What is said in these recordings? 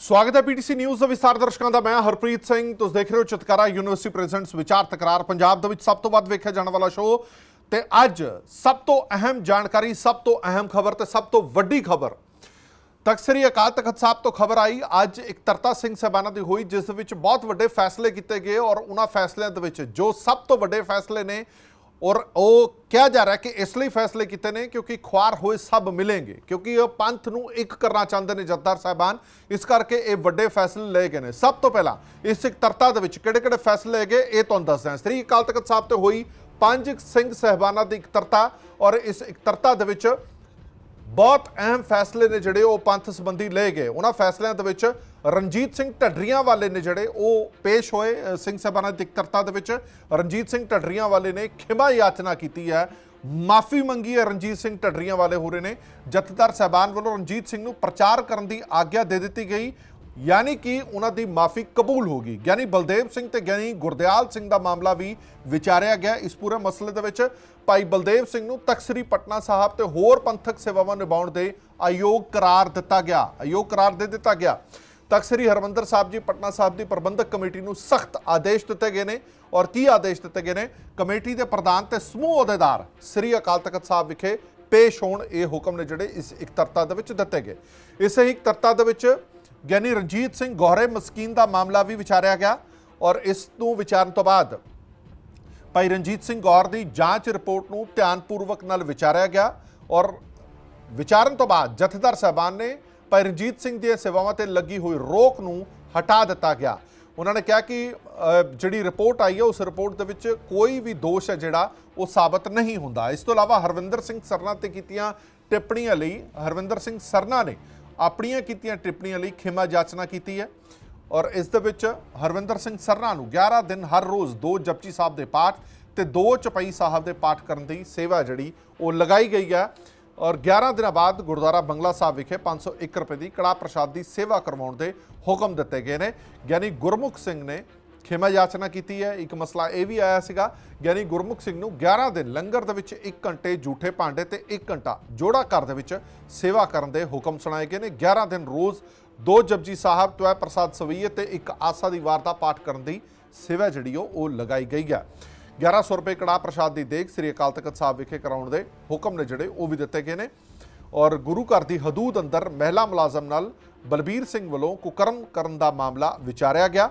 ਸਵਾਗਤ ਹੈ PTC news ਦੇ ਵਿਸਤਾਰ ਦਰਸ਼ਕਾਂ ਦਾ। ਮੈਂ ਹਰਪ੍ਰੀਤ ਸਿੰਘ, ਤੁਸੀਂ ਦੇਖ ਰਹੇ ਹੋ ਚਤਕਾਰਾ ਯੂਨੀਵਰਸਿਟੀ ਪ੍ਰੈਜ਼ੈਂਟਸ ਵਿਚਾਰ ਤਕਰਾਰ ਪੰਜਾਬ ਦੇ ਵਿੱਚ ਸਭ ਤੋਂ ਵੱਧ ਵੇਖਿਆ ਜਾਣ ਵਾਲਾ ਸ਼ੋਅ। ਤੇ ਅੱਜ ਸਭ ਤੋਂ ਅਹਿਮ ਜਾਣਕਾਰੀ, ਸਭ ਤੋਂ ਅਹਿਮ ਖਬਰ ਤੇ ਸਭ ਤੋਂ ਵੱਡੀ ਖਬਰ। ਤਖਤ ਸ੍ਰੀ ਅਕਾਲ ਤਖਤ ਸਾਹਿਬ ਤੋਂ ਖਬਰ ਆਈ, ਅੱਜ ਇੱਕ ਤਰਤਾ ਸਿੰਘ ਸਾਹਿਬਾਨਾਂ ਦੀ ਹੋਈ, ਜਿਸ ਦੇ ਵਿੱਚ ਬਹੁਤ ਵੱਡੇ ਫੈਸਲੇ ਕੀਤੇ ਗਏ ਔਰ ਉਹਨਾਂ ਫੈਸਲਿਆਂ ਦੇ ਵਿੱਚ ਜੋ ਸਭ ਤੋਂ ਵੱਡੇ ਫੈਸਲੇ ਨੇ ਔਰ ਉਹ ਕਿਹਾ ਜਾ ਰਿਹਾ ਕਿ ਇਸ ਲਈ ਫੈਸਲੇ ਕੀਤੇ ਨੇ ਕਿਉਂਕਿ ਖੁਆਰ ਹੋਏ ਸਭ ਮਿਲेंगे ਕਿਉਂਕਿ ਉਹ ਪੰਥ ਨੂੰ ਇੱਕ ਕਰਨਾ ਚਾਹੁੰਦੇ ਨੇ ਜੱਥੇਦਾਰ ਸਾਹਿਬਾਨ। ਇਸ ਕਰਕੇ ਇਹ ਵੱਡੇ ਫੈਸਲੇ ਲਏ ਗਏ ਨੇ। ਸਭ ਤੋਂ ਪਹਿਲਾਂ ਇਸ ਇੱਕ ਤਰਤਾ ਦੇ ਵਿੱਚ ਕਿਹੜੇ ਕਿਹੜੇ ਫੈਸਲੇ ਲਏ ਗਏ, ਇਹ ਤੁਹਾਨੂੰ ਦੱਸਦੇ ਹਾਂ ਸ੍ਰੀ ਅਕਾਲ ਤਖਤ ਸਾਹਿਬ ਤੇ ਹੋਈ ਪੰਜ ਸਿੰਘ ਸਾਹਿਬਾਨਾਂ ਦੀ ਇਕਤਰਤਾ ਔਰ ਇਸ ਇਕੱਤਰਤਾ ਦੇ ਵਿੱਚ ਬਹੁਤ ਅਹਿਮ ਫੈਸਲੇ ਨੇ ਜਿਹੜੇ ਉਹ ਪੰਥ ਸੰਬੰਧੀ ਲਏ ਗਏ। ਉਹਨਾਂ ਫੈਸਲਿਆਂ ਦੇ ਵਿੱਚ ਰਣਜੀਤ ਸਿੰਘ ਢੱਡਰੀਆਂ ਵਾਲੇ ਨੇ ਜਿਹੜੇ ਉਹ ਪੇਸ਼ ਹੋਏ ਸਿੰਘ ਸਾਹਿਬਾਨਾਂ ਦੀ ਇਕੱਤਰਤਾ ਦੇ ਵਿੱਚ ਰਣਜੀਤ ਸਿੰਘ ਢੱਡਰੀਆਂ ਵਾਲੇ ਨੇ ਖਿਮਾ ਯਾਚਨਾ ਕੀਤੀ ਹੈ। ਮਾਫੀ ਮੰਗੀ ਹੈ ਰਣਜੀਤ ਸਿੰਘ ਢੱਡਰੀਆਂ ਵਾਲੇ ਹੋ ਰਹੇ ਨੇ। ਜਥੇਦਾਰ ਸਾਹਿਬਾਨ ਵੱਲੋਂ ਰਣਜੀਤ ਸਿੰਘ ਨੂੰ ਪ੍ਰਚਾਰ ਕਰਨ ਦੀ ਆਗਿਆ ਦੇ ਦਿੱਤੀ ਗਈ। ਯਾਨੀ ਕਿ ਉਹਨਾਂ ਦੀ ਮਾਫੀ ਕਬੂਲ ਹੋ ਗਈ। ਗਿਆਨੀ ਬਲਦੇਵ ਸਿੰਘ ਤੇ ਗਿਆਨੀ ਗੁਰਦਿਆਲ ਸਿੰਘ ਦਾ ਮਾਮਲਾ ਵੀ ਵਿਚਾਰਿਆ ਗਿਆ। ਇਸ ਪੂਰੇ ਮਸਲੇ ਦੇ ਵਿੱਚ ਭਾਈ ਬਲਦੇਵ ਸਿੰਘ ਨੂੰ ਤਖਤ ਸ੍ਰੀ ਪਟਨਾ ਸਾਹਿਬ ਤੇ ਹੋਰ ਪੰਥਕ ਸੇਵਾਵਾਂ ਨਿਭਾਉਣ ਦੇ ਅਯੋਗ ਕਰਾਰ ਦਿੱਤਾ ਗਿਆ। ਅਯੋਗ ਕਰਾਰ ਦੇ ਦਿੱਤਾ ਗਿਆ। ਤਖਤ ਸ੍ਰੀ ਹਰਮੰਦਰ ਸਾਹਿਬ ਜੀ, ਪਟਨਾ ਸਾਹਿਬ ਦੀ ਪ੍ਰਬੰਧਕ ਕਮੇਟੀ ਨੂੰ ਸਖਤ ਆਦੇਸ਼ ਦਿੱਤੇ ਗਏ ਨੇ ਔਰ ਕੀ ਆਦੇਸ਼ ਦਿੱਤੇ ਗਏ ਨੇ? ਕਮੇਟੀ ਦੇ ਪ੍ਰਧਾਨ ਤੇ ਸਮੂਹ ਅਹੁਦੇਦਾਰ ਸ੍ਰੀ ਅਕਾਲ ਤਖਤ ਸਾਹਿਬ ਵਿਖੇ ਪੇਸ਼ ਹੋਣ ਇਹ ਹੁਕਮ ਨੇ ਜਿਹੜੇ ਇਸ ਇਕਤਰਤਾ ਦੇ ਵਿੱਚ ਦਿੱਤੇ ਗਏ। ਇਸੇ ਹੀ ਇਕਤਰਤਾ ਦੇ ਵਿੱਚ ਗਿਆਨੀ ਰਣਜੀਤ ਸਿੰਘ ਗੋਹਰੇ ਮਸਕੀਨ ਦਾ ਮਾਮਲਾ ਵੀ ਵਿਚਾਰਿਆ ਗਿਆ ਔਰ ਇਸ ਨੂੰ ਵਿਚਾਰਨ ਤੋਂ ਬਾਅਦ ਭਾਈ ਰਣਜੀਤ ਸਿੰਘ ਗੌਰ ਦੀ ਜਾਂਚ ਰਿਪੋਰਟ ਨੂੰ ਧਿਆਨਪੂਰਵਕ ਨਾਲ ਵਿਚਾਰਿਆ ਗਿਆ ਔਰ ਵਿਚਾਰਨ ਤੋਂ ਬਾਅਦ ਜਥੇਦਾਰ ਸਾਹਿਬਾਨ ਨੇ ਭਾਈ ਰਣਜੀਤ ਸਿੰਘ ਦੀਆਂ ਸੇਵਾਵਾਂ ਤੇ ਲੱਗੀ ਹੋਈ ਰੋਕ ਨੂੰ ਹਟਾ ਦਿੱਤਾ ਗਿਆ। ਉਹਨਾਂ ਨੇ ਕਿਹਾ ਕਿ ਜਿਹੜੀ ਰਿਪੋਰਟ ਆਈ ਹੈ, ਉਸ ਰਿਪੋਰਟ ਦੇ ਵਿੱਚ ਕੋਈ ਵੀ ਦੋਸ਼ ਹੈ ਜਿਹੜਾ, ਉਹ ਸਾਬਤ ਨਹੀਂ ਹੁੰਦਾ। ਇਸ ਤੋਂ ਇਲਾਵਾ ਹਰਵਿੰਦਰ ਸਿੰਘ ਸਰਨਾ ਤੇ ਕੀਤੀਆਂ ਟਿੱਪਣੀਆਂ ਲਈ ਹਰਵਿੰਦਰ ਸਿੰਘ ਸਰਨਾ ਨੇ ਆਪਣੀਆਂ ਕੀਤੀਆਂ ਟਿੱਪਣੀਆਂ ਲਈ ਖਿਮਾ ਜਾਚਨਾ ਕੀਤੀ ਹੈ ਔਰ ਇਸ ਦੇ ਵਿੱਚ ਹਰਵਿੰਦਰ ਸਿੰਘ ਸਰਨਾ ਨੂੰ 11 ਦਿਨ ਹਰ ਰੋਜ਼ ਦੋ ਜਪਜੀ ਸਾਹਿਬ ਦੇ ਪਾਠ ਤੇ ਦੋ ਚਪਈ ਸਾਹਿਬ ਦੇ ਪਾਠ ਕਰਨ ਦੀ ਸੇਵਾ ਜਿਹੜੀ ਉਹ ਲਗਾਈ ਗਈ ਹੈ। ਔਰ 11 ਦਿਨਾਂ ਬਾਅਦ ਗੁਰਦੁਆਰਾ ਬੰਗਲਾ ਸਾਹਿਬ ਵਿਖੇ 501 ਰੁਪਏ ਦੀ ਕੜਾ ਪ੍ਰਸ਼ਾਦ ਦੀ ਸੇਵਾ ਕਰਵਾਉਣ ਦੇ ਹੁਕਮ ਦਿੱਤੇ ਗਏ ਨੇ। ਗਿਆਨੀ ਗੁਰਮੁਖ ਸਿੰਘ ਨੇ ਖੇਮਾ ਯਾਚਨਾ ਕੀਤੀ ਹੈ। ਇੱਕ ਮਸਲਾ ਇਹ ਵੀ ਆਇਆ ਸੀਗਾ ਗਿਆਨੀ ਗੁਰਮੁਖ ਸਿੰਘ ਨੂੰ 11 ਦਿਨ ਲੰਗਰ ਦੇ ਵਿੱਚ 1 ਘੰਟੇ ਝੂਠੇ ਭਾਂਡੇ ਤੇ 1 ਘੰਟਾ ਜੋੜਾ ਘਰ ਦੇ ਵਿੱਚ ਸੇਵਾ ਕਰਨ ਦੇ ਹੁਕਮ ਸੁਣਾਏ ਗਏ ਨੇ। 11 ਦਿਨ ਰੋਜ਼ ਦੋ ਜਪਜੀ ਸਾਹਿਬ, ਤਵੈ ਪ੍ਰਸਾਦ ਸਵਈਏ ਤੇ ਇੱਕ ਆਸਾ ਦੀ ਵਾਰਦਾ ਪਾਠ ਕਰਨ ਦੀ ਸੇਵਾ ਜਿਹੜੀ ਉਹ ਲਗਾਈ ਗਈ ਹੈ 1100 ਰੁਪਏ ਕੜਾ ਪ੍ਰਸ਼ਾਦ ਦੀ ਦੇਖ ਸ੍ਰੀ ਅਕਾਲ ਤਖਤ ਸਾਹਿਬ ਵਿਖੇ ਕਰਾਉਣ ਦੇ ਹੁਕਮ ਨੇ ਜਿਹੜੇ, ਉਹ ਵੀ ਦਿੱਤੇ ਗਏ ਨੇ। ਔਰ ਗੁਰੂ ਘਰ ਦੀ ਹਦੂਦ ਅੰਦਰ ਮਹਿਲਾ ਮੁਲਾਜ਼ਮ ਨਾਲ ਬਲਬੀਰ ਸਿੰਘ ਵੱਲੋਂ ਕੁਕਰਮ ਕਰਨ ਦਾ ਮਾਮਲਾ ਵਿਚਾਰਿਆ ਗਿਆ।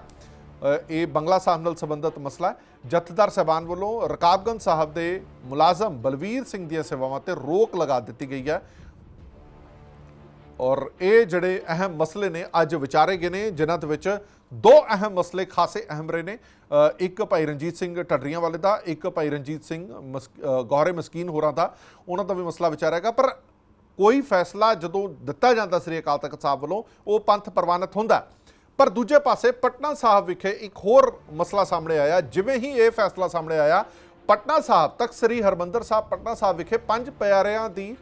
ਇਹ ਬੰਗਲਾ ਸਾਹਿਬ ਨਾਲ ਸੰਬੰਧਿਤ ਮਸਲਾ ਹੈ। ਜਥੇਦਾਰ ਸਾਹਿਬਾਨ ਵੱਲੋਂ ਰਕਾਬਗੰਜ ਸਾਹਿਬ ਦੇ ਮੁਲਾਜ਼ਮ ਬਲਵੀਰ ਸਿੰਘ ਦੀਆਂ ਸੇਵਾਵਾਂ ਤੇ ਰੋਕ ਲਗਾ ਦਿੱਤੀ ਗਈ ਹੈ। ਔਰ ਇਹ ਜਿਹੜੇ ਅਹਿਮ ਮਸਲੇ ਨੇ, ਅੱਜ ਵਿਚਾਰੇ ਗਏ ਨੇ, ਜਿਨ੍ਹਾਂ ਦੇ ਵਿੱਚ ਦੋ ਅਹਿਮ ਮਸਲੇ ਖਾਸੇ ਅਹਿਮ ਰਹੇ ਨੇ। ਇੱਕ ਭਾਈ ਰਣਜੀਤ ਸਿੰਘ ਢੱਡਰੀਆਂ ਵਾਲੇ ਦਾ, ਇੱਕ ਭਾਈ ਰਣਜੀਤ ਸਿੰਘ ਮਸ- ਗੌਰੇ ਮਸਕੀਨ ਹੋਰਾਂ ਦਾ। ਉਹਨਾਂ ਦਾ ਵੀ ਮਸਲਾ ਵਿਚਾਰਿਆਗਾ ਪਰ ਕੋਈ ਫੈਸਲਾ ਜਦੋਂ ਦਿੱਤਾ ਜਾਂਦਾ ਸ੍ਰੀ ਅਕਾਲ ਤਖਤ ਸਾਹਿਬ ਵੱਲੋਂ, ਉਹ ਪੰਥ ਪ੍ਰਵਾਨਿਤ ਹੁੰਦਾ ਪਰ ਦੂਜੇ ਪਾਸੇ ਪਟਨਾ ਸਾਹਿਬ ਵਿਖੇ ਇੱਕ ਹੋਰ ਮਸਲਾ ਸਾਹਮਣੇ ਆਇਆ, ਜਿਵੇਂ ਹੀ ਇਹ ਫੈਸਲਾ ਸਾਹਮਣੇ ਆਇਆ, ਪਟਨਾ ਸਾਹਿਬ ਤੱਕ ਸ੍ਰੀ ਹਰਮੰਦਰ ਸਾਹਿਬ, ਪਟਨਾ ਸਾਹਿਬ ਵਿਖੇ ਪੰਜ ਪਿਆਰਿਆਂ ਦੀ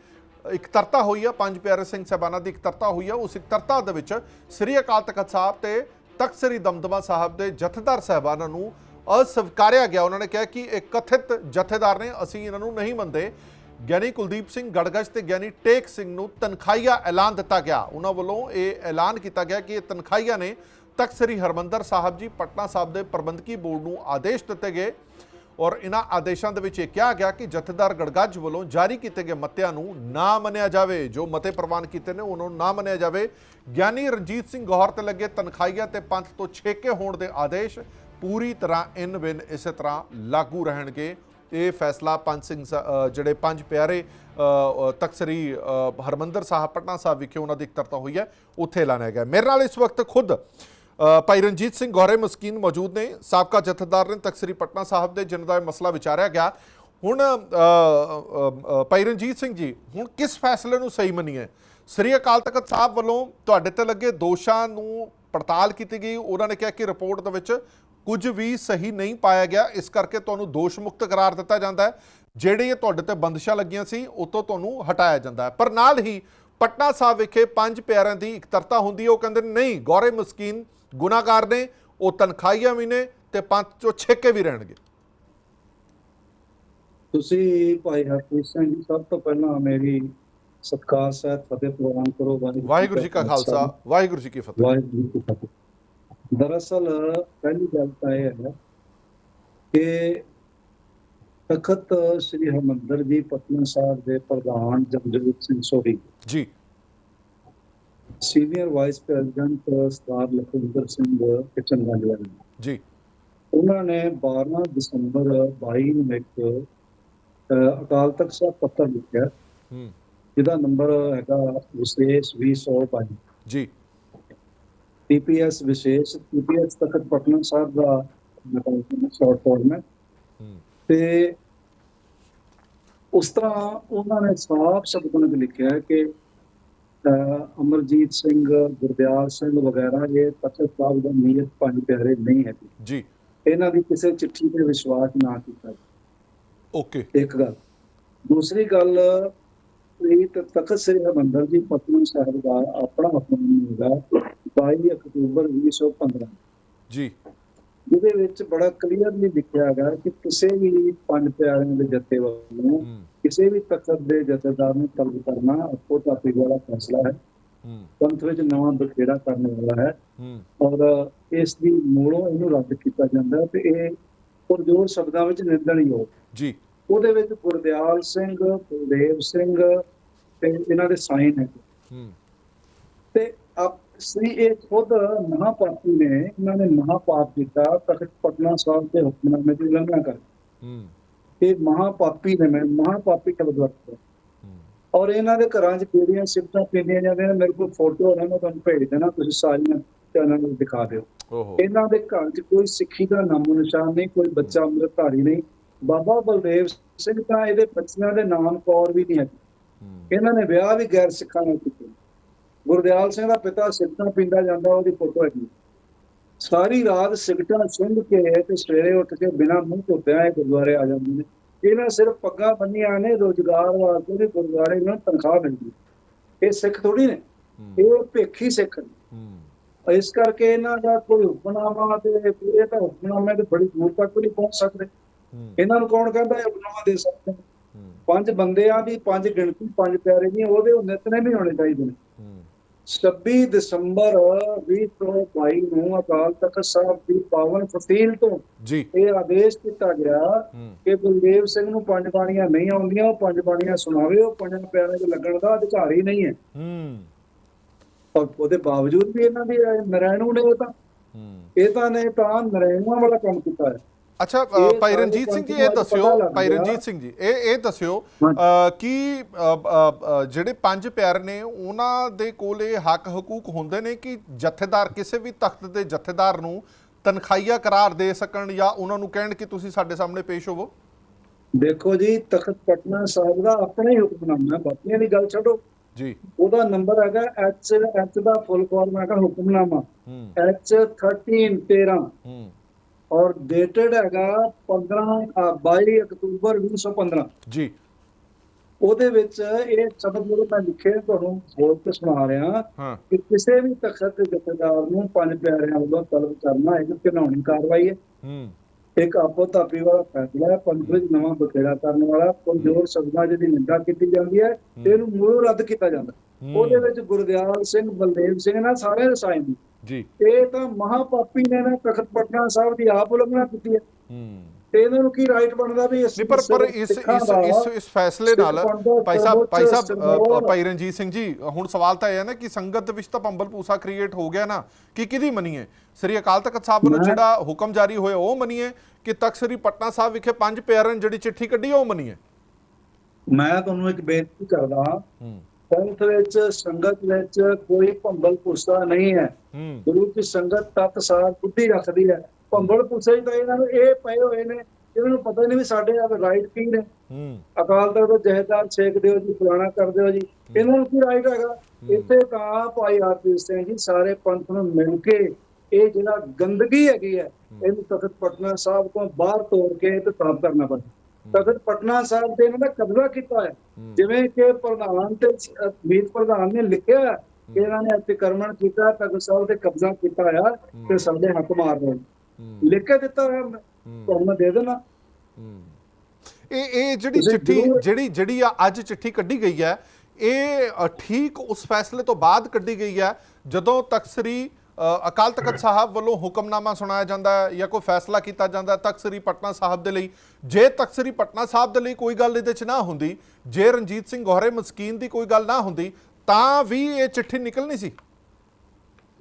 ਇਕਤਰਤਾ ਹੋਈ ਆ, ਪੰਜ ਪਿਆਰੇ ਸਿੰਘ ਸਾਹਿਬਾਨਾਂ ਦੀ ਇਕਤਰਤਾ ਹੋਈ ਆ, ਉਸ ਇਕਤਰਤਾ ਦੇ ਵਿੱਚ ਸ੍ਰੀ ਅਕਾਲ ਤਖਤ ਸਾਹਿਬ ਤੇ ਤਖਤ ਸ੍ਰੀ ਦਮਦਮਾ ਸਾਹਿਬ ਦੇ ਜਥੇਦਾਰ ਸਾਹਿਬਾਨਾਂ ਨੂੰ ਅਸਵੀਕਾਰਿਆ ਗਿਆ। ਉਹਨਾਂ ਨੇ ਕਿਹਾ ਕਿ ਇਹ ਕਥਿਤ ਜਥੇਦਾਰ ਨੇ, ਅਸੀਂ ਇਹਨਾਂ ਨੂੰ ਨਹੀਂ ਮੰਨਦੇ। ਗਿਆਨੀ ਕੁਲਦੀਪ ਸਿੰਘ ਗੜਗੜ ਤੇ ਗਿਆਨੀ ਟੇਕ ਸਿੰਘ ਨੂੰ ਤਨਖਾਹੀਆ ਐਲਾਨ ਦਿੱਤਾ ਗਿਆ। ਉਹਨਾਂ ਵੱਲੋਂ ਇਹ ਐਲਾਨ ਕੀਤਾ ਗਿਆ ਕਿ ਇਹ ਤਨਖਾਹੀਆ ਨੇ ਤਖਤ ਸ੍ਰੀ ਹਰਮੰਦਰ ਸਾਹਿਬ ਜੀ, ਪਟਨਾ ਸਾਹਿਬ ਦੇ ਪ੍ਰਬੰਧਕੀ ਬੋਰਡ ਨੂੰ ਆਦੇਸ਼ ਦਿੱਤੇ ਗਏ ਔਰ ਇਹਨਾਂ ਆਦੇਸ਼ਾਂ ਦੇ ਵਿੱਚ ਇਹ ਕਿਹਾ ਗਿਆ ਕਿ ਜਥੇਦਾਰ ਗੜਗੱਜ ਵੱਲੋਂ ਜਾਰੀ ਕੀਤੇ ਗਏ ਮਤਿਆਂ ਨੂੰ ਨਾ ਮੰਨਿਆ ਜਾਵੇ। ਜੋ ਮਤੇ ਪ੍ਰਵਾਨ ਕੀਤੇ ਨੇ ਉਹਨਾਂ ਨੂੰ ਨਾ ਮੰਨਿਆ ਜਾਵੇ। ਗਿਆਨੀ ਰਣਜੀਤ ਸਿੰਘ ਗੌਹਰ ਤੇ ਲੱਗੇ ਤਨਖਾਹੀਆ ਤੇ ਪੰਥ ਤੋਂ ਛੇਕੇ ਹੋਣ ਦੇ ਆਦੇਸ਼ ਪੂਰੀ ਤਰ੍ਹਾਂ ਇਨ ਬਿਨ ਇਸੇ ਤਰ੍ਹਾਂ ਲਾਗੂ ਰਹਿਣਗੇ। ਇਹ ਫੈਸਲਾ ਪੰਜ ਸਿੰਘ ਸ- ਜਿਹੜੇ ਪੰਜ ਪਿਆਰੇ ਅ, ਅ, ਹਰਮੰਦਰ ਸਾਹਿਬ ਪਟਨਾ ਸਾਹਿਬ ਵਿਖੇ ਉਹਨਾਂ ਦੀ ਇਕਤਰਤਾ ਹੋਈ ਹੈ ਉੱਥੇ ਐਲਾਨਿਆ ਗਿਆ ਮੇਰੇ ਨਾਲ ਇਸ ਵਕਤ ਖੁਦ ਭਾਈ ਰਣਜੀਤ ਸਿੰਘ ਗੌਰੇ ਮਸਕੀਨ ਮੌਜੂਦ ਨੇ। ਸਾਬਕਾ ਜਥੇਦਾਰ ਨੇ ਤਖਤ ਪਟਨਾ ਸਾਹਿਬ ਦੇ ਜਿਨ੍ਹਾਂ ਦਾ ਇਹ ਮਸਲਾ ਵਿਚਾਰਿਆ ਗਿਆ। ਹੁਣ ਭਾਈ ਰਣਜੀਤ ਸਿੰਘ ਜੀ ਹੁਣ ਕਿਸ ਫੈਸਲੇ ਨੂੰ ਸਹੀ ਮੰਨੀਏ? ਸ੍ਰੀ ਅਕਾਲ ਤਖਤ ਸਾਹਿਬ ਵੱਲੋਂ ਤੁਹਾਡੇ ਤੇ ਲੱਗੇ ਦੋਸ਼ਾਂ ਨੂੰ ਪੜਤਾਲ ਕੀਤੀ ਗਈ। ਉਹਨਾਂ ਨੇ ਕਿਹਾ ਕਿ ਰਿਪੋਰਟ ਦੇ ਵਿੱਚ ਕੁਝ ਵੀ ਸਹੀ ਨਹੀਂ ਪਾਇਆ ਗਿਆ ਇਸ ਕਰਕੇ ਤੁਹਾਨੂੰ ਦੋਸ਼ ਮੁਕਤ ਕਰਾਰ ਦਿੱਤਾ ਜਾਂਦਾ ਹੈ। ਜਿਹੜੇ ਇਹ ਤੁਹਾਡੇ ਤੇ ਬੰਦਸ਼ਾਂ ਲੱਗੀਆਂ ਸੀ ਉਹ ਤੋਂ ਤੁਹਾਨੂੰ ਹਟਾਇਆ ਜਾਂਦਾ ਹੈ। ਪਰ ਨਾਲ ਹੀ ਪਟਨਾ ਸਾਹਿਬ ਵਿਖੇ ਪੰਜ ਪਿਆਰਿਆਂ ਦੀ ਇਕਤਰਤਾ ਹੁੰਦੀ ਹੈ। ਉਹ ਕਹਿੰਦੇ ਨਹੀਂ ਗੌਰੇ ਮਸਕੀਨ ਗੁਨਾਹਗਾਰ ਨੇ ਉਹ ਤਨਖਾਹੀਆਂ ਵੀ ਨੇ ਤੇ ਪੰਥ ਚੋਂ ਛੇਕੇ ਵੀ ਰਹਿਣਗੇ। ਤੁਸੀਂ ਭਾਈ ਹਰਪ੍ਰੀਤ ਸਿੰਘ ਜੀ ਸਭ ਤੋਂ ਪਹਿਲਾਂ ਮੇਰੀ ਸਤਕਾਰ ਸਹਿਤ ਫਤਿਹ ਪ੍ਰਵਾਨ ਕਰੋ। ਵਾਹਿਗੁਰੂ ਜੀ ਕਾ ਖਾਲਸਾ ਵਾਹਿਗੁਰੂ ਜੀ ਕੀ ਫਤਿਹ। ਵਾਹਿਗੁਰੂ ਜੀ ਕੀ ਫਤਿਹ। ਦਰਅਸਲ ਪਹਿਲੀ ਗੱਲ ਤਾਂ ਇਹ ਹੈ ਕਿ ਤਖਤ ਸ੍ਰੀ ਹਰਿਮੰਦਰ ਜੀ ਪਟਨਾ ਸਾਹਿਬ ਦੇ ਪ੍ਰਧਾਨ Jagjit Singh Sodhi ji. Senior vice president Sardar Lakhwinder Singh kitchen ਵਾਲਿਆ ਨੇ ਜੀ। ਉਹਨਾਂ ਨੇ 12 ਦਸੰਬਰ 22 ਨੂੰ ਇੱਕ ਅਕਾਲ ਤਖਤ ਸਾਹਿਬ ਪੱਤਰ ਲਿਖਿਆ। ਹੂੰ। ਜਿਹਦਾ ਨੰਬਰ ਹੈਗਾ ਵਿਸ਼ੇਸ਼ 205 ਜੀ। ਟੀਪੀਐਸ ਵਿਸ਼ੇਸ਼ ਟੀਪੀਐਸ ਤਖਤ ਪਟਨਾ ਸਾਹਿਬ ਦਾ ਸ਼ਾਰਟ ਫਾਰਮ ਹੈ। ਤੇ ਉਸ ਤਰ੍ਹਾਂ ਉਹਨਾਂ ਨੇ ਸਾਫ਼ ਸ਼ਬਦਾਂ ਵਿੱਚ ਲਿਖਿਆ ਹੈ ਕਿ ਅਮਰਜੀਤ ਸਿੰਘ ਗੁਰਦਿਆਲ ਸਿੰਘ ਵਗੈਰਾ ਇਹ ਤਖਤ ਸਾਹਿਬ ਦਾ ਨੀਅਤ ਪੰਜ ਪਿਆਰੇ ਨਹੀਂ ਹੈ ਜੀ। ਇਹਨਾਂ ਦੀ ਕਿਸੇ ਚਿੱਠੀ ਤੇ ਵਿਸ਼ਵਾਸ ਨਾ ਕੀਤਾ। ਓਕੇ। ਇੱਕ ਗੱਲ। ਦੂਸਰੀ ਗੱਲ ਇਹ ਤਖਤ ਸ੍ਰੀ ਹਰਿਮੰਦਰ ਜੀ ਪਟਨਾ ਸਾਹਿਬ ਦਾ ਆਪਣਾ ਹੁਕਮ ਹੈਗਾ। 22 ਅਕਤੂਬਰ 2015 ਜੀ। ਜਿਹਦੇ ਵਿੱਚ ਬੜਾ ਕਲੀਅਰਲੀ ਲਿਖਿਆ ਹੈਗਾ ਕਿ ਕਿਸੇ ਵੀ ਪੰਜ ਪਿਆਰਿਆਂ ਦੇ ਜਥੇ ਵੱਲੋਂ ਕਿਸੇ ਵੀ ਤਖਤ ਦੇ ਜਥੇਦਾਰ ਨੂੰ ਤਲਬ ਕਰਨਾ ਆਪੋ ਤਾਪੀ ਵਾਲਾ ਫੈਸਲਾ ਹੈ। ਹੂੰ। ਪੰਥ ਵਿੱਚ ਨਵਾਂ ਬਖੇੜਾ ਕਰਨ ਵਾਲਾ ਹੈ। ਹੂੰ। ਔਰ ਇਸ ਦੀ ਮੂਲੋਂ ਇਹਨੂੰ ਰੱਦ ਕੀਤਾ ਜਾਂਦਾ ਤੇ ਇਹ ਪੁਰਜੋਰ ਸ਼ਬਦਾਂ ਵਿੱਚ ਨਿੰਦਣਯੋਗ ਜੀ। ਉਹਦੇ ਵਿੱਚ ਗੁਰਦਿਆਲ ਸਿੰਘ ਕੁਲਦੇਵ ਸਿੰਘ ਤੇ ਇਹਨਾਂ ਦੇ ਸਾਈਨ ਹੈ ਹੂੰ। ਤੇ ਆਪ ਸ੍ਰੀ ਇਹ ਖੁਦ ਮਹਾਪਾਪੀ ਨੇ ਇਹਨਾਂ ਨੇ ਮਹਾਪਾਪ ਕੀਤਾ ਤਖਤ ਪਟਨਾ ਸਾਹਿਬ ਦੇ ਹੁਕਮਨਾਮੇ ਦੀ ਉਲੰਘਣਾ ਕਰ ਹੂੰ। ਇਹ ਮਹਾਪਾਪੀ ਨੇ ਮੈਂ ਮਹਾਪਾਪੀ ਸ਼ਬਦ ਵਰਤਿਆ ਹੂੰ। ਔਰ ਇਹਨਾਂ ਦੇ ਘਰਾਂ 'ਚ ਪੀੜੀਆਂ ਸਿਫਤਾਂ ਪੀਂਦੀਆਂ ਜਾਂਦੀਆਂ ਨੇ ਮੇਰੇ ਕੋਲ ਫੋਟੋ ਹੈ ਮੈਂ ਤੁਹਾਨੂੰ ਭੇਜ ਦੇਣਾ ਤੁਸੀਂ ਸਾਰੀਆਂ ਚੈਨਲ ਨੂੰ ਦਿਖਾ ਦਿਓ। ਓਹੋ। ਇਹਨਾਂ ਦੇ ਘਰ 'ਚ ਕੋਈ ਸਿੱਖੀ ਦਾ ਨਾਮੋ ਨਿਸ਼ਾਨ ਨਹੀਂ ਕੋਈ ਬੱਚਾ ਅੰਮ੍ਰਿਤਧਾਰੀ ਨਹੀਂ। ਬਾਬਾ ਬਲਦੇਵ ਸਿੰਘ ਤਾਂ ਇਹਦੇ ਬੱਚਿਆਂ ਦੇ ਨਾਮ ਕੌਰ ਵੀ ਨਹੀਂ ਹੂੰ। ਇਹਨਾਂ ਨੇ ਵਿਆਹ ਵੀ ਗੈਰ ਸਿੱਖਾਂ ਨਾਲ ਕੀਤੇ। ਗੁਰਦਿਆਲ ਸਿੰਘ ਦਾ ਪਿਤਾ ਸਿੱਖਾਂ ਪੀਂਦਾ ਜਾਂਦਾ ਉਹਦੀ ਫੋਟੋ ਹੈਗੀ ਸਾਰੀ ਰਾਤ ਸਿਗਟਾਂ ਸੁੰਘ ਕੇ ਤੇ ਸਵੇਰੇ ਉੱਠ ਕੇ ਬਿਨਾਂ ਮੂੰਹ ਧੋਤਿਆਂ ਇਹ ਗੁਰਦੁਆਰੇ ਆ ਜਾਂਦੇ ਨੇ। ਇਹਨਾਂ ਸਿਰਫ ਪੱਗਾਂ ਬੰਨੀਆਂ ਨੇ ਰੋਜ਼ਗਾਰ ਵਾਸਤੇ ਵੀ ਗੁਰਦੁਆਰੇ ਨੂੰ ਤਨਖਾਹ ਮਿਲਦੀ ਇਹ ਸਿੱਖ ਥੋੜੀ ਨੇ। ਇਹ ਭੇਖੀ ਸਿੱਖ ਨੇ। ਇਸ ਕਰਕੇ ਇਹਨਾਂ ਦਾ ਕੋਈ ਹੁਕਮਨਾਮਾ ਤੇ ਇਹ ਤਾਂ ਹੁਕਮਨਾਮੇ ਤੇ ਬੜੀ ਦੂਰ ਤੱਕ ਨਹੀਂ ਪਹੁੰਚ ਸਕਦੇ। ਇਹਨਾਂ ਨੂੰ ਕੌਣ ਕਹਿੰਦਾ ਇਹ ਹੁਕਮਨਾਮਾ ਦੇ ਸਕਦੇ ਪੰਜ ਬੰਦਿਆਂ ਦੀ ਪੰਜ ਗਿਣਤੀ ਪੰਜ ਪਿਆਰੇ ਨਹੀਂ ਉਹਦੇ ਨਿਤਨੇ ਵੀ ਹੋਣੇ ਚਾਹੀਦੇ ਨੇ। 26 ਦਸੰਬਰ 2022 ਨੂੰ ਅਕਾਲ ਤਖਤ ਸਾਹਿਬ ਦੀ ਪਾਵਨ ਫਸੀਲ ਤੋਂ ਜੀ। ਇਹ ਆਦੇਸ਼ ਕੀਤਾ ਗਿਆ ਹੂੰ। ਕਿ ਬਲਦੇਵ ਸਿੰਘ ਨੂੰ ਪੰਜ ਬਾਣੀਆਂ ਨਹੀਂ ਆਉਂਦੀਆਂ ਉਹ ਪੰਜ ਬਾਣੀਆਂ ਸੁਣਾਵੇ ਉਹ ਪੰਜਾਂ ਪਿਆਰਿਆਂ 'ਚ ਲੱਗਣ ਦਾ ਅਧਿਕਾਰੀ ਨਹੀਂ ਹੈ। ਹੂੰ। ਪਰ ਉਹਦੇ ਬਾਵਜੂਦ ਵੀ ਇਹਨਾਂ ਦੀ ਇਹ ਨਰਾਇਣੂ ਨੇ ਤਾਂ ਹੂੰ। ਇਹ ਤਾਂ ਨੇ ਤਾਂ ਨਰਾਇਣੂਆਂ ਵਾਲਾ ਕੰਮ ਕੀਤਾ ਹੈ। ਅੱਛਾ ਭਾਈ ਰਣਜੀਤ ਸਿੰਘ ਜੀ ਇਹ ਦੱਸਿਓ ਭਾਈ। ਰਣਜੀਤ ਸਿੰਘ ਜੀ ਇਹ ਇਹ ਦੱਸਿਓ ਕਿ ਜਿਹੜੇ ਪੰਜ ਪਿਆਰ ਨੇ ਉਹਨਾਂ ਦੇ ਕੋਲ ਇਹ ਹੱਕ ਹਕੂਕ ਹੁੰਦੇ ਨੇ ਕਿ ਜਥੇਦਾਰ ਕਿਸੇ ਵੀ ਤਖਤ ਦੇ ਜਥੇਦਾਰ ਨੂੰ ਤਨਖਾਹੀਆ ਕਰਾਰ ਦੇ ਸਕਣ ਜਾਂ ਉਹਨਾਂ ਨੂੰ ਕਹਿਣ ਕਿ ਤੁਸੀਂ ਸਾਡੇ ਸਾਹਮਣੇ ਪੇਸ਼ ਹੋਵੋ? ਦੇਖੋ ਜੀ ਤਖਤ ਪਟਨਾ ਸਾਹਿਬ ਦਾ ਆਪਣਾ ਹੀ ਹੁਕਮਨਾਮਾ ਹੈ। ਬਾਕੀਆਂ ਦੀ ਗੱਲ ਛੱਡੋ। ਜੀ। ਉਹਦਾ ਨੰਬਰ ਹੈਗਾ ਐਚ ਐਚ ਦਾ ਫੁੱਲ ਫਾਰਮ ਹੈਗਾ ਹੁਕਮਨਾਮਾ। ਐਚ 13 13 ਹੂੰ। ਔਰ ਡੇਟਡ ਹੈਗਾ 15 ਅ, 22 ਅਕਤੂਬਰ 2015 ਜੀ। ਉਹਦੇ ਵਿੱਚ ਇਹ ਸ਼ਬਦ ਜਿਹੜੇ ਮੈਂ ਲਿਖੇ ਤੁਹਾਨੂੰ ਬੋਲ ਕੇ ਸੁਣਾ ਰਿਹਾ ਹਾਂ। ਕਿ ਕਿਸੇ ਵੀ ਤਖਤ ਦੇ ਜਥੇਦਾਰ ਨੂੰ ਪੰਜ ਪਿਆਰਿਆਂ ਵੱਲੋਂ ਤਲਬ ਕਰਨਾ ਇੱਕ ਕਾਨੂੰਨੀ ਕਾਰਵਾਈ ਹੈ। ਹੂੰ। ਇੱਕ ਆਪੋ ਤਾਪੀ ਵਾਲਾ ਫੈਸਲਾ ਹੈ ਪੰਥ ਵਿੱਚ ਨਵਾਂ ਬਖੇੜਾ ਕਰਨ ਵਾਲਾ ਕਮਜ਼ੋਰ ਸ਼ਬਦਾਂ ਜਿਹਦੀ ਨਿੰਦਾ ਕੀਤੀ ਜਾਂਦੀ ਹੈ ਇਹਨੂੰ ਮੂਲੋਂ ਰੱਦ ਕੀਤਾ ਜਾਂਦਾ। ਉਹਦੇ ਵਿੱਚ ਗੁਰਦਿਆਲ ਸਿੰਘ ਬਲਦੇਵ ਸਿੰਘ ਨਾਲ ਸਾਰੇ ਰਸਾਇਣ ਜੀ। ਇਹ ਤਾਂ ਮਹਾਪਾਪੀ ਨੇ ਨਾ ਤਖਤ ਪਟਨਾ ਸਾਹਿਬ ਦੀ ਆਪ ਉਲੰਘਣਾ ਕੀਤੀ ਹੈ। ਹੂੰ। ਤੇ ਇਹਨਾਂ ਨੂੰ ਕੀ ਰਾਈਟ ਬਣਦਾ ਵੀ ਇਸ ਪਰ ਪਰ ਇਸ ਇਸ ਇਸ ਇਸ ਫੈਸਲੇ ਨਾਲ ਭਾਈ ਸਾਹਿਬ ਭਾਈ ਸਾਹਿਬ ਭਾਈ ਰਣਜੀਤ ਸਿੰਘ ਜੀ ਹੁਣ ਸਵਾਲ ਤਾਂ ਇਹ ਹੈ ਨਾ ਕਿ ਸੰਗਤ ਵਿੱਚ ਤਾਂ ਪੰਬਲ ਪੂਸਾ ਕ੍ਰੀਏਟ ਹੋ ਗਿਆ ਨਾ ਕਿ ਕਿਹਦੀ ਮੰਨੀਏ ਸ੍ਰੀ ਅਕਾਲ ਤਖਤ ਸਾਹਿਬ ਵੱਲੋਂ ਜਿਹੜਾ ਹੁਕਮ ਜਾਰੀ ਹੋਇਆ ਉਹ ਮੰਨੀਏ ਕਿ ਤਖਤ ਸ੍ਰੀ ਪਟਨਾ ਸਾਹਿਬ ਵਿਖੇ ਪੰਜ ਪਿਆਰਨ ਜਿਹੜੀ ਚਿੱਠੀ ਕੱਢੀ ਉਹ ਮੰਨੀਏ ਮੈਂ ਤੁਹਾਨੂੰ ਇੱਕ ਬੇਨਤੀ ਕਰਦਾ ਹੂੰ। ਪੰਥ ਵਿੱਚ ਸੰਗਤ ਵਿੱਚ ਕੋਈ ਭੰਬਲ ਪੁੱਛਦਾ ਨਹੀਂ ਹੈ। ਹੂੰ। ਗੁਰੂ ਕੀ ਸੰਗਤ ਤਤ ਸਾਰ ਬੁੱਧੀ ਰੱਖਦੀ ਹੈ। ਭੰਬਲ ਪੁੱਛੇ ਤਾਂ ਇਹਨਾਂ ਨੂੰ ਇਹ ਪਏ ਹੋਏ ਨੇ ਇਹਨਾਂ ਨੂੰ ਪਤਾ ਹੀ ਨਹੀਂ ਵੀ ਸਾਡੇ ਆ ਰਾਈਟ ਕੀ ਨੇ। ਹੂੰ। ਅਕਾਲ ਤਖਤ ਦੇ ਜਹੇਦਾਰ ਛੇਕ ਦਿਓ ਜੀ ਫਲਾਣਾ ਕਰ ਦਿਓ ਜੀ ਇਹਨਾਂ ਨੂੰ ਕੀ ਰਾਈਟ ਹੈਗਾ? ਇੱਥੇ ਤਾਂ ਭਾਈ ਹਰਪ੍ਰੀਤ ਸਿੰਘ ਜੀ ਸਾਰੇ ਪੰਥ ਨੂੰ ਮਿਲ ਕੇ ਇਹ ਜਿਹੜਾ ਗੰਦਗੀ ਹੈਗੀ ਹੈ ਇਹਨੂੰ ਤਖਤ ਪਟਨਾ ਸਾਹਿਬ ਤੋਂ ਬਾਹਰ ਤੋੜ ਕੇ ਤੇ ਸਾਫ਼ ਕਰਨਾ ਪੈਂਦਾ ਤਖਤ ਪਟਨਾ ਸਾਹਿਬ ਤੇ ਇਹਨਾਂ ਦਾ ਕਬਜ਼ਾ ਕੀਤਾ ਹੈ। ਜਿਵੇਂ ਕਿ ਪ੍ਰਧਾਨ ਤੇ ਮੀਤ ਪ੍ਰਧਾਨ ਨੇ ਲਿਖਿਆ ਕਿ ਇਹਨਾਂ ਨੇ ਅਤਿਕਰਮਣ ਕੀਤਾ ਤਖਤ ਸਾਹਿਬ ਤੇ ਕਬਜ਼ਾ ਕੀਤਾ ਆ ਤੇ ਸਾਡੇ ਹੱਕ ਮਾਰ ਰਹੇ ਲਿਖ ਕੇ ਦਿੱਤਾ ਹੋਇਆ। ਤੁਹਾਨੂੰ ਦੇ ਦੇਣਾ। ਇਹ ਇਹ ਜਿਹੜੀ ਚਿੱਠੀ ਜਿਹੜੀ ਜਿਹੜੀ ਆ ਅੱਜ ਚਿੱਠੀ ਕੱਢੀ ਗਈ ਹੈ ਇਹ ਠੀਕ ਉਸ ਫੈਸਲੇ ਤੋਂ ਬਾਅਦ ਕੱਢੀ ਗਈ ਹੈ ਜਦੋਂ ਤਖਤ ਸ੍ਰੀ ਅਕਾਲ ਤਖਤ ਸਾਹਿਬ ਵੱਲੋਂ ਹੁਕਮਨਾਮਾ ਸੁਣਾਇਆ ਜਾਂਦਾ ਹੈ ਜਾਂ ਕੋਈ ਫੈਸਲਾ ਕੀਤਾ ਜਾਂਦਾ ਤਖਤ ਸ੍ਰੀ ਪਟਨਾ ਸਾਹਿਬ ਦੇ ਲਈ। ਜੇ ਤਖਤ ਸ੍ਰੀ ਪਟਨਾ ਸਾਹਿਬ ਦੇ ਲਈ ਕੋਈ ਗੱਲ ਇਹਦੇ 'ਚ ਨਾ ਹੁੰਦੀ ਜੇ ਰਣਜੀਤ ਸਿੰਘ ਗੋਹਰੇ ਮਸਕੀਨ ਦੀ ਕੋਈ ਗੱਲ ਨਾ ਹੁੰਦੀ ਤਾਂ ਵੀ ਇਹ ਚਿੱਠੀ ਨਿਕਲਣੀ ਸੀ?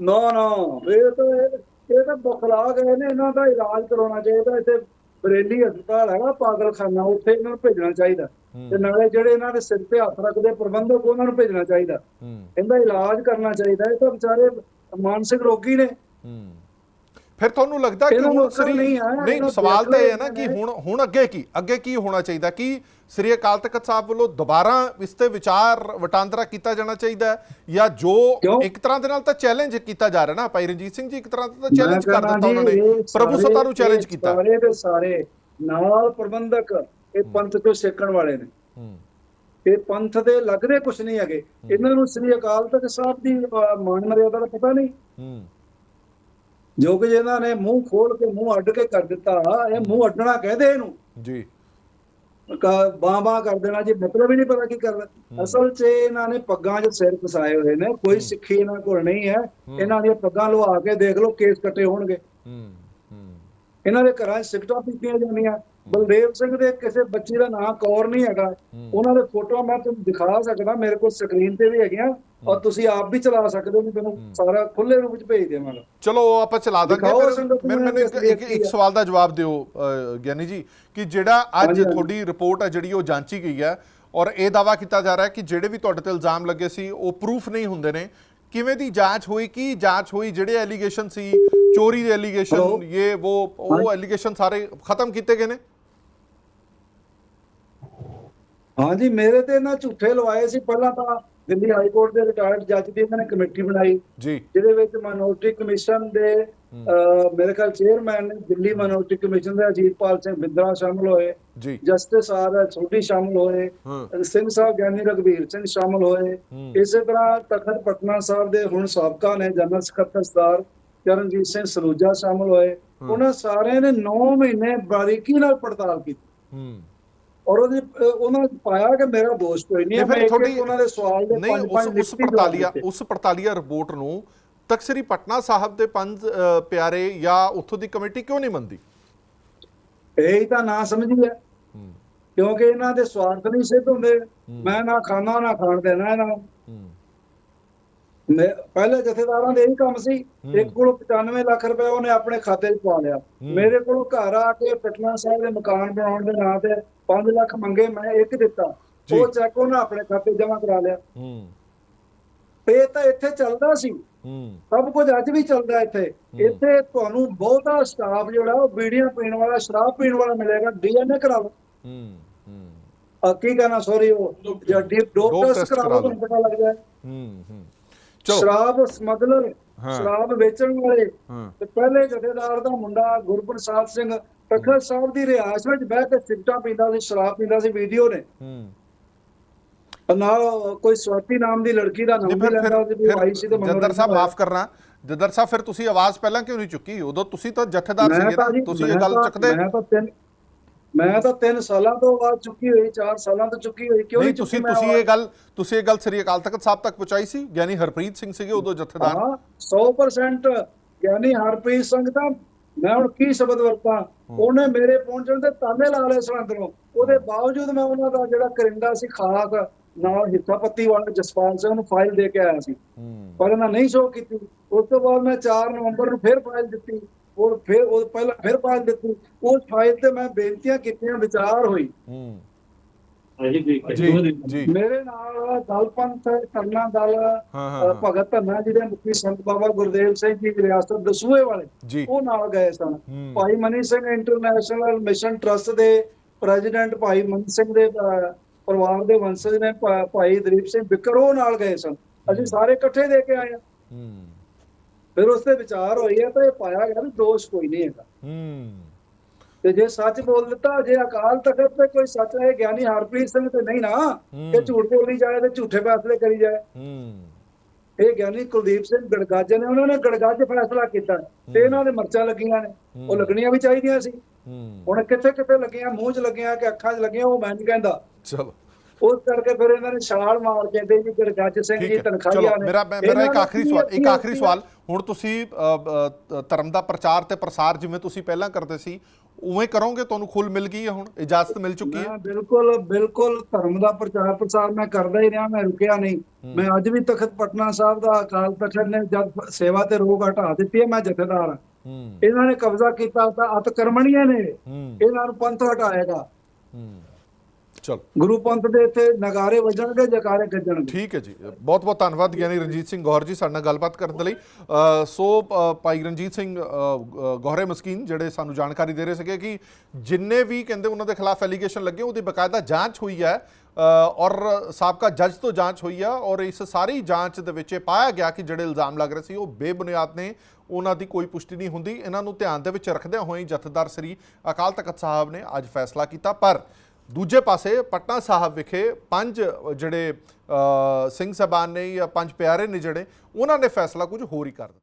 ਨਾ ਨਾ ਇਹ ਤਾਂ ਇਹ ਤਾਂ ਬਖਲਾ ਗਏ ਨੇ ਇਹਨਾਂ ਦਾ ਇਲਾਜ ਕਰਾਉਣਾ ਚਾਹੀਦਾ ਇੱਥੇ ਬਰੇਲੀ ਹਸਪਤਾਲ ਹੈਗਾ ਪਾਗਲਖਾਨਾ ਉੱਥੇ ਇਹਨਾਂ ਨੂੰ ਭੇਜਣਾ ਚਾਹੀਦਾ। ਤੇ ਨਾਲੇ ਜਿਹੜੇ ਇਹਨਾਂ ਦੇ ਸਿਰ ਤੇ ਹੱਥ ਰੱਖਦੇ ਪ੍ਰਬੰਧਕ ਉਹਨਾਂ ਨੂੰ ਭੇਜਣਾ ਚਾਹੀਦਾ। ਇਹਦਾ ਇਲਾਜ ਕਰਨਾ ਚਾਹੀਦਾ ਇਹ ਤਾਂ ਵਿਚਾਰੇ ਮਾਨਸਿਕ ਰੋਗੀ ਨੇ। ਹੂੰ। ਫਿਰ ਤੁਹਾਨੂੰ ਲੱਗਦਾ ਕਿ ਹੁਣ ਸ੍ਰੀ ਨਹੀਂ ਸਵਾਲ ਤਾਂ ਇਹ ਹੈ ਨਾ ਕਿ ਹੁਣ ਹੁਣ ਅੱਗੇ ਕੀ ਅੱਗੇ ਕੀ ਹੋਣਾ ਚਾਹੀਦਾ? ਕਿ ਸ੍ਰੀ ਅਕਾਲ ਤਖਤ ਸਾਹਿਬ ਵੱਲੋਂ ਦੁਬਾਰਾ ਇਸ ਤੇ ਵਿਚਾਰ ਵਟਾਂਦਰਾ ਕੀਤਾ ਜਾਣਾ ਚਾਹੀਦਾ ਜਾਂ ਜੋ? ਇੱਕ ਤਰ੍ਹਾਂ ਦੇ ਨਾਲ ਤਾਂ ਚੈਲੰਜ ਕੀਤਾ ਜਾ ਰਿਹਾ ਨਾ? ਭਾਈ ਰਣਜੀਤ ਸਿੰਘ ਜੀ ਇੱਕ ਤਰ੍ਹਾਂ ਦਾ ਚੈਲੰਜ ਕਰ ਦਿੱਤਾ ਉਹਨਾਂ ਨੇ। ਪ੍ਰਭੂ ਸੱਤਾ ਨੂੰ ਚੈਲੰਜ ਕੀਤਾ। ਸਾਰੇ ਦੇ ਸਾਰੇ ਨਾਲ ਪ੍ਰਬੰਧਕ ਇਹ ਪੰਥ ਤੋਂ ਸਿੱਖਣ ਵਾਲੇ ਨੇ। ਹੂੰ। ਇਹ ਪੰਥ ਦੇ ਲੱਗਦੇ ਕੁਛ ਨਹੀਂ ਹੈਗੇ। ਇਹਨਾਂ ਨੂੰ ਸ੍ਰੀ ਅਕਾਲ ਤਖਤ ਸਾਹਿਬ ਦੀ ਮਾਨ ਮਰਿਆਦਾ ਦਾ ਪਤਾ ਨਹੀਂ। ਹੂੰ। ਜੋ ਕਿ ਇਹਨਾਂ ਨੇ ਮੂੰਹ ਖੋਲ ਕੇ ਮੂੰਹ ਅੱਡ ਕੇ ਕਰ ਦਿੱਤਾ ਇਹ ਮੂੰਹ ਅੱਡਣਾ ਕਹਦੇ ਇਹਨੂੰ। ਜੀ। ਬਾਂ ਬਾਂ ਕਰ ਦੇਣਾ ਜੀ ਮਤਲਬ ਹੀ ਨਹੀਂ ਪਤਾ ਕੀ ਕਰਨਾ। ਅਸਲ 'ਚ ਇਹਨਾਂ ਨੇ ਪੱਗਾਂ 'ਚ ਸਿਰ ਫਸਾਏ ਹੋਏ ਨੇ। ਕੋਈ ਸਿੱਖੀ ਇਹਨਾਂ ਕੋਲ ਨਹੀਂ ਹੈ। ਇਹਨਾਂ ਦੀਆਂ ਪੱਗਾਂ ਲਵਾ ਕੇ ਦੇਖ ਲਓ ਕੇਸ ਕੱਟੇ ਹੋਣਗੇ। ਹੂੰ। ਹੂੰ। ਇਹਨਾਂ ਦੇ ਘਰਾਂ 'ਚ ਸਿਗਟਾਂ ਪੀਤੀਆਂ ਜਾਂਦੀਆਂ। ਬਲਦੇਵ ਸਿੰਘ ਦੇ ਕਿਸੇ ਬੱਚੇ ਦਾ ਨਾਮ ਕੌਰ ਨਹੀਂ ਹੈਗਾ। ਉਹਨਾਂ ਦੇ ਫੋਟੋਆਂ ਮੈਂ ਤੁਹਾਨੂੰ ਦਿਖਾ ਸਕਦਾ ਮੇਰੇ ਕੋਲ ਸਕਰੀਨ ਤੇ ਵੀ ਹੈਗੀਆਂ ਔਰ ਤੁਸੀਂ ਆਪ ਵੀ ਚਲਾ ਸਕਦੇ ਹੋ ਮੈਂ ਤੁਹਾਨੂੰ ਸਾਰਾ ਖੁੱਲੇ ਰੂਪ 'ਚ ਭੇਜ ਦੇਵਾਂਗਾ। ਚਲੋ ਆਪਾਂ ਚਲਾ ਦਾਂਗੇ। ਫਿਰ ਮੈਨੂੰ ਇੱਕ- ਇੱਕ ਸਵਾਲ ਦਾ ਜਵਾਬ ਦਿਓ ਗਿਆਨੀ ਜੀ ਕਿ ਜਿਹੜਾ ਅੱਜ। ਤੁਹਾਡੀ ਰਿਪੋਰਟ ਹੈ ਜਿਹੜੀ ਉਹ ਜਾਂਚੀ ਗਈ ਹੈ ਔਰ ਇਹ ਦਾਵਾ ਕੀਤਾ ਜਾ ਰਿਹਾ ਹੈ ਕਿ ਜਿਹੜੇ ਵੀ ਤੁਹਾਡੇ ਤੇ ਇਲਜ਼ਾਮ ਲੱਗੇ ਸੀ ਉਹ ਪ੍ਰੂਫ ਨਹੀਂ ਹੁੰਦੇ ਨੇ। ਕਿਵੇਂ ਦੀ ਜਾਂਚ ਹੋਈ ਕੀ ਜਾਂਚ ਹੋਈ ਜਿਹੜੇ ਐਲੀਗੇਸ਼ਨ ਸੀ ਚੋਰੀ ਦੇ ਐਲੀਗੇਸ਼ਨ? ਇਹ ਉਹ ਉਹ ਐਲੀਗੇਸ਼ਨ ਸਾਰੇ ਖਤਮ ਕੀਤੇ ਗਏ ਨੇ? ਹਾਂਜੀ ਮੇਰੇ ਤੇ ਇਹਨਾਂ ਝੂਠੇ ਲਵਾਏ ਸੀ। ਪਹਿਲਾਂ ਤਾਂ ਦਿੱਲੀ ਹਾਈ ਕੋਰਟ ਦੇ ਰਿਟਾਇਰਡ ਜੱਜ ਦੀ ਇਹਨਾਂ ਨੇ ਕਮੇਟੀ ਬਣਾਈ ਜੀ। ਜਿਹਦੇ ਵਿੱਚ ਮਾਈਨੋਰਟੀ ਕਮਿਸ਼ਨ ਦੇ ਮੇਰੇ ਖਿਆਲ ਚੇਅਰਮੈਨ ਨੇ ਦਿੱਲੀ ਮਾਈਨੋਰਟੀ ਕਮਿਸ਼ਨ ਦੇ ਅਜੀਤਪਾਲ ਸਿੰਘ ਬਿੰਦਰਾ ਸ਼ਾਮਲ ਹੋਏ ਜਸਟਿਸ ਆਰ ਛੋਟੀ ਸ਼ਾਮਲ ਹੋਏ ਸਿੰਘ ਸਾਹਿਬ ਗਿਆਨੀ ਰਘਵੀਰ ਸਿੰਘ ਸ਼ਾਮਲ ਹੋਏ। ਇਸੇ ਤਰ੍ਹਾਂ ਤਖਤ ਪਟਨਾ ਸਾਹਿਬ ਦੇ ਹੁਣ ਸਾਬਕਾ ਨੇ ਜਨਰਲ ਸਕੱਤਰ ਸਰਦਾਰ ਚਰਨਜੀਤ ਸਿੰਘ ਸਲੂਜਾ ਸ਼ਾਮਲ ਹੋਏ। ਉਹਨਾਂ ਸਾਰਿਆਂ ਨੇ 9 ਮਹੀਨੇ ਬਾਰੀਕੀ ਨਾਲ ਪੜਤਾਲ ਕੀਤੀ। ਹੂੰ। ਔਰ ਉਹਦੀ ਉਹਨਾਂ ਨੇ ਪਾਇਆ ਕਿ ਮੇਰਾ ਦੋਸ਼ ਕੋਈ ਨਹੀਂ ਫਿਰ ਤੁਹਾਡੀ- ਉਹਨਾਂ ਦੇ ਸਵਾਲ ਦੇ ਨਹੀਂ ਉਸ ਉਸ ਲਿਖਤੀ ਜਵਾਬ ਪੜਤਾਲੀਆ ਦਿੱਤੇ। ਉਸ ਪੜਤਾਲੀਆ ਰਿਪੋਰਟ ਨੂੰ ਤਖਤ ਸ੍ਰੀ ਪਟਨਾ ਸਾਹਿਬ ਦੇ ਪੰਜ ਪਿਆਰੇ ਜਾਂ ਉੱਥੋਂ ਦੀ ਕਮੇਟੀ ਕਿਉਂ ਨਹੀਂ ਮੰਨਦੀ? ਇਹ ਤਾਂ ਨਾ ਸਮਝੀ ਹੈ। ਕਿਉਂਕਿ ਇਹਨਾਂ ਦੇ ਸਵਾਰਥ ਨਹੀਂ ਸਿੱਧ ਹੁੰਦੇ। ਮੈਂ ਨਾ ਖਾਣਾ ਨਾ ਖਾਣ ਦੇਣਾ ਇਹਨਾਂ ਨੂੰ। ਪਹਿਲੇ ਜਥੇਦਾਰਾਂ ਦੇ ਇਹੀ ਕੰਮ ਸੀ ਇੱਕ ਕੋਲੋਂ 95 ਲੱਖ ਰੁਪਏ ਉਹਨੇ ਆਪਣੇ ਖਾਤੇ 'ਚ ਪਾ ਲਿਆ। ਮੇਰੇ ਕੋਲੋਂ ਘਰ ਆ ਕੇ ਪਟਨਾ ਸਾਹਿਬ ਦੇ ਮਕਾਨ ਬਣਾਉਣ ਦੇ ਨਾਂ ਤੇ 5 ਲੱਖ ਮੰਗੇ ਮੈਂ ਇੱਕ ਦਿੱਤਾ। ਉਹ ਚੈੱਕ ਉਹਨੇ ਆਪਣੇ ਖਾਤੇ ਜਮ੍ਹਾਂ ਕਰਾ ਲਿਆ। ਹੂੰ। ਇਹ ਤਾਂ ਇੱਥੇ ਚੱਲਦਾ ਸੀ। ਹੂੰ। ਸਭ ਕੁਝ ਅੱਜ ਵੀ ਚੱਲਦਾ ਇੱਥੇ। ਇੱਥੇ ਤੁਹਾਨੂੰ ਬਹੁਤਾ ਸਟਾਫ ਜਿਹੜਾ ਉਹ ਬੀੜੀਆਂ ਪੀਣ ਵਾਲਾ ਸ਼ਰਾਬ ਪੀਣ ਵਾਲਾ ਮਿਲੇਗਾ ਡੀਐਨਏ ਕਰਾ ਲਓ ਹੂੰ। ਹੂੰ ਕੀ ਕਹਿਣਾ ਸੌਰੀ ਉਹ ਡੋਪ ਟੈਸਟ ਕਰਾ ਲਓ। ਤੁਹਾਨੂੰ ਪਤਾ ਲੱਗ ਜਾਏ। ਹੂੰ ਹੂੰ। ਸ਼ਰਾਬ ਸਮਗਲਰ। ਸ਼ਰਾਬ ਵੇਚਣ ਵਾਲੇ। ਤੇ ਪਹਿਲੇ ਜਥੇਦਾਰ ਦਾ ਮੁੰਡਾ ਗੁਰਪ੍ਰਸਾਦ ਸਿੰਘ ਤਖਤ ਸਾਹਿਬ ਦੀ ਰਿਹਾਇਸ਼ ਵਿੱਚ ਬਹਿ ਕੇ ਸਿਗਟਾਂ ਪੀਂਦਾ ਸੀ ਸ਼ਰਾਬ ਪੀਂਦਾ ਸੀ ਵੀਡੀਓ ਨੇ। ਨਾਲ ਕੋਈ ਸਵਾਤੀ ਨਾਮ ਦੀ ਲੜਕੀ ਦਾ ਨਾਮ ਵੀ ਲੈਂਦਾ ਉਹਦੀ ਵੀ ਫਿਰ ਆਈ ਸੀ ਤੇ ਜੱਦਰ ਸਾਹਿਬ। ਮਾਫ ਕਰਨਾ। ਜੱਦਰ ਸਾਹਿਬ ਫਿਰ ਤੁਸੀਂ ਆਵਾਜ਼ ਪਹਿਲਾਂ ਕਿਉਂ ਨਹੀਂ ਚੁੱਕੀ? ਉਦੋਂ ਤੁਸੀਂ ਤਾਂ ਜਥੇਦਾਰ ਸੀਗੇ ਤੁਸੀਂ ਇਹ ਗੱਲ ਚੱਕਦੇ ਮੈਂ ਤਾਂ ਤਿੰਨ ਮੈਂ ਤਾਂ 3 ਸਾਲਾਂ ਤੋਂ ਬਾਅਦ ਚੁੱਕੀ ਹੋਈ 4 ਸਾਲਾਂ ਤੋਂ ਚੁੱਕੀ ਹੋਈ ਕਿਉਂ ਨਹੀਂ ਤੁਸੀਂ ਤੁਸੀਂ? ਇਹ ਗੱਲ ਤੁਸੀਂ ਇਹ ਗੱਲ ਸ੍ਰੀ ਅਕਾਲ ਤਖਤ ਸਾਹਿਬ ਤੱਕ ਪਹੁੰਚਾਈ ਸੀ ਗਿਆਨੀ ਹਰਪ੍ਰੀਤ ਸਿੰਘ ਸੀਗੇ ਉਦੋਂ ਜਥੇਦਾਰ? ਹਾਂ 100% ਗਿਆਨੀ ਹਰਪ੍ਰੀਤ ਸਿੰਘ ਤਾਂ ਮੈਂ ਹੁਣ ਕੀ ਸ਼ਬਦ ਵਰਤਾਂ? ਉਹਨੇ ਮੇਰੇ ਪਹੁੰਚਣ ਤੇ ਤਾਲੇ ਲਾ ਲਏ ਸਰੰਦਰੋਂ ਉਹਦੇ ਬਾਵਜੂਦ ਮੈਂ ਉਹਨਾਂ ਦਾ ਜਿਹੜਾ ਕਰਿੰਦਾ ਸੀ ਖਾਸ ਨਾਲ ਹਿੱਸਾ ਪੱਤੀ ਵਾਲਾ ਜਸਪਾਲ ਸਿੰਘ ਨੂੰ ਫਾਈਲ ਦੇ ਕੇ ਆਇਆ ਸੀ। ਪਰ ਇਹਨਾਂ ਨਹੀਂ ਸ਼ੋ ਕੀਤੀ। ਉਸ ਤੋਂ ਬਾਅਦ ਮੈਂ 4 ਨਵੰਬਰ ਨੂੰ ਫਿਰ ਫਾਈਲ ਦਿੱਤੀ। ਔਰ ਫਿਰ ਉਹ ਪਹਿਲਾਂ ਫਿਰ ਫਾਈਲ ਦਿੱਤੀ ਉਸ ਫਾਈਲ ਤੇ ਮੈਂ ਬੇਨਤੀਆਂ ਕੀਤੀਆਂ ਵਿਚਾਰ ਹੋਈ ਹੂੰ। ਮੇਰੇ ਨਾਲ ਦਲ ਪੰਥ ਕਰਨਾ ਦਲ ਹਾਂ ਅ, ਹਾਂ। ਭਗਤ ਧੰਨਾ ਜੀ ਦੇ ਮੁਖੀ ਸੰਤ ਬਾਬਾ ਗੁਰਦੇਵ ਸਿੰਘ ਜੀ ਦੀ ਰਿਆਸਤ ਦਸੂਹੇ ਵਾਲੇ ਉਹ ਨਾਲ ਗਏ ਸਨ। Bhai Mani Singh international mission trust ਦੇ ਪ੍ਰੈਜ਼ੀਡੈਂਟ ਭਾਈ ਮਨੀ ਸਿੰਘ ਦੇ ਪਰਿਵਾਰ ਦੇ ਵੰਸ਼ਜ ਨੇ ਭਾਈ ਦਲੀਪ ਸਿੰਘ ਬਿੱਕਰ ਉਹ ਨਾਲ ਗਏ ਸਨ। ਅਸੀਂ ਸਾਰੇ ਇਕੱਠੇ ਦੇ ਕੇ ਆਏ ਹੂੰ। ਫਿਰ ਉਸ ਤੇ ਵਿਚਾਰ ਹੋਈ ਹੈ ਤਾਂ ਇਹ ਪਾਇਆ ਗਿਆ ਵੀ ਦੋਸ਼ ਕੋਈ ਨਹੀਂ ਹੈਗਾ। ਹੂੰ। ਤੇ ਜੇ ਸੱਚ ਬੋਲ ਦਿੱਤਾ ਜੇ ਅਕਾਲ ਤਖਤ ਤੇ ਕੋਈ ਸੱਚ ਹੈ ਗਿਆਨੀ ਹਰਪ੍ਰੀਤ ਸਿੰਘ ਤੇ ਨਹੀਂ ਨਾ। ਇਹ ਝੂਠ ਬੋਲੀ ਜਾਏ ਤੇ ਝੂਠੇ ਫੈਸਲੇ ਕਰੀ ਜਾਏ। ਹੂੰ। ਇਹ ਗਿਆਨੀ ਕੁਲਦੀਪ ਸਿੰਘ ਗੜਗਾਜੇ ਨੇ ਉਹਨਾਂ ਨੇ ਗੜਗਾਜ ਫੈਸਲਾ ਕੀਤਾ ਤੇ ਇਹਨਾਂ ਦੇ ਮਰਚਾਂ ਲੱਗੀਆਂ ਨੇ। ਉਹ ਲੱਗਣੀਆਂ ਵੀ ਚਾਹੀਦੀਆਂ ਸੀ। ਹੂੰ। ਹੁਣ ਕਿੱਥੇ ਕਿੱਥੇ ਲੱਗੀਆਂ ਮੂੰਹ 'ਚ ਲੱਗੀਆਂ ਕਿ ਅੱਖਾਂ 'ਚ ਲੱਗੀਆਂ ਉਹ ਮੈਂ ਨਹੀਂ ਕਹਿੰਦਾ। ਚਲੋ। ਉਸ ਕਰਕੇ ਫਿਰ ਇਹਨਾਂ ਨੇ ਛਾਲ ਮਾਰ ਕੇ ਤੇ ਜੀ ਗੁਰਜੱਜ ਸਿੰਘ ਜੀ ਤਨਖਾਹੀਆ ਨੇ। ਮੇਰਾ ਮੇਰਾ ਇੱਕ ਆਖਰੀ ਸਵਾਲ ਇੱਕ ਆਖਰੀ ਸਵਾਲ। ਹੁਣ ਤੁਸੀਂ ਧਰਮ ਦਾ ਪ੍ਰਚਾਰ ਤੇ ਪ੍ਰਸਾਰ ਜਿਵੇਂ ਤੁਸੀਂ ਪਹਿਲਾਂ ਕਰਦੇ ਸੀ ਉਵੇਂ ਕਰੋਗੇ? ਤੁਹਾਨੂੰ ਖੁੱਲ ਮਿਲ ਗਈ ਹੈ ਹੁਣ? ਇਜਾਜ਼ਤ ਮਿਲ ਚੁੱਕੀ ਹੈ? ਬਿਲਕੁਲ ਬਿਲਕੁਲ ਧਰਮ ਦਾ ਪ੍ਰਚਾਰ ਪ੍ਰਸਾਰ ਮੈਂ ਕਰਦਾ ਹੀ ਰਿਹਾ ਮੈਂ ਰੁਕਿਆ ਨਹੀਂ। ਮੈਂ ਅੱਜ ਵੀ ਤਖਤ ਪਟਨਾ ਸਾਹਿਬ ਦਾ ਅਕਾਲ ਤਖਤ ਨੇ ਜਦ ਸੇਵਾ ਤੇ ਰੋਕ ਹਟਾ ਦਿੱਤੀ ਹੈ ਮੈਂ ਜਥੇਦਾਰ ਹਾਂ। ਇਹਨਾਂ ਨੇ ਕਬਜ਼ਾ ਕੀਤਾ ਤਾਂ ਅਤ ਕਰਮਣੀਆਂ ਨੇ ਇਹਨਾਂ ਨੂੰ ਪੰਥ ਹਟਾਏਗਾ। ਚਲੋ। ਗੁਰੂ ਪੰਥ ਦੇ ਇੱਥੇ ਨਗਾਰੇ ਵੱਜਣਗੇ ਜਕਾਰੇ ਗੱਜਣਗੇ ਠੀਕ ਹੈ ਜੀ। ਬਹੁਤ ਬਹੁਤ ਧੰਨਵਾਦ ਗਿਆਨੀ ਰਣਜੀਤ ਸਿੰਘ ਗੌਰ ਜੀ ਸਾਡੇ ਨਾਲ ਗੱਲਬਾਤ ਕਰਨ ਦੇ ਲਈ। ਸੋ ਭਾਈ ਰਣਜੀਤ ਸਿੰਘ ਗੌਹਰੇ ਮਸਕੀਨ ਜਿਹੜੇ ਸਾਨੂੰ ਜਾਣਕਾਰੀ ਦੇ ਰਹੇ ਸੀਗੇ ਕਿ ਜਿੰਨੇ ਵੀ ਕਹਿੰਦੇ ਉਹਨਾਂ ਦੇ ਖਿਲਾਫ ਐਲੀਗੇਸ਼ਨ ਲੱਗੇ ਉਹਦੀ ਬਕਾਇਦਾ ਜਾਂਚ ਹੋਈ ਹੈ ਔਰ ਸਾਬਕਾ ਜੱਜ ਤੋਂ ਜਾਂਚ ਹੋਈ ਹੈ ਔਰ ਇਸ ਸਾਰੀ ਜਾਂਚ ਦੇ ਵਿੱਚ ਪਾਇਆ ਗਿਆ ਕਿ ਜਿਹੜੇ ਇਲਜ਼ਾਮ ਲੱਗ ਰਹੇ ਸੀ ਉਹ ਬੇਬੁਨਿਆਦ ਨੇ ਉਹਨਾਂ ਦੀ ਕੋਈ ਪੁਸ਼ਟੀ ਨਹੀਂ ਹੁੰਦੀ। ਇਹਨਾਂ ਨੂੰ ਧਿਆਨ ਦੇ ਵਿੱਚ ਰੱਖਦਿਆਂ ਹੋਏ ਜਥੇਦਾਰ ਸ੍ਰੀ ਅਕਾਲ ਤਖਤ ਸਾਹਿਬ ਨੇ ਅੱਜ ਫੈਸਲਾ ਕੀਤਾ। ਪਰ ਦੂਜੇ ਪਾਸੇ ਪਟਨਾ ਸਾਹਿਬ ਵਿਖੇ ਪੰਜ ਜਿਹੜੇ ਸਿੰਘ ਸਾਹਿਬਾਨ ਨੇ ਜਾਂ ਪੰਜ ਪਿਆਰੇ ਨੇ ਜਿਹੜੇ, ਉਹਨਾਂ ਨੇ ਫੈਸਲਾ ਕੁਝ ਹੋਰ ਹੀ ਕਰ ਦਿੱਤਾ।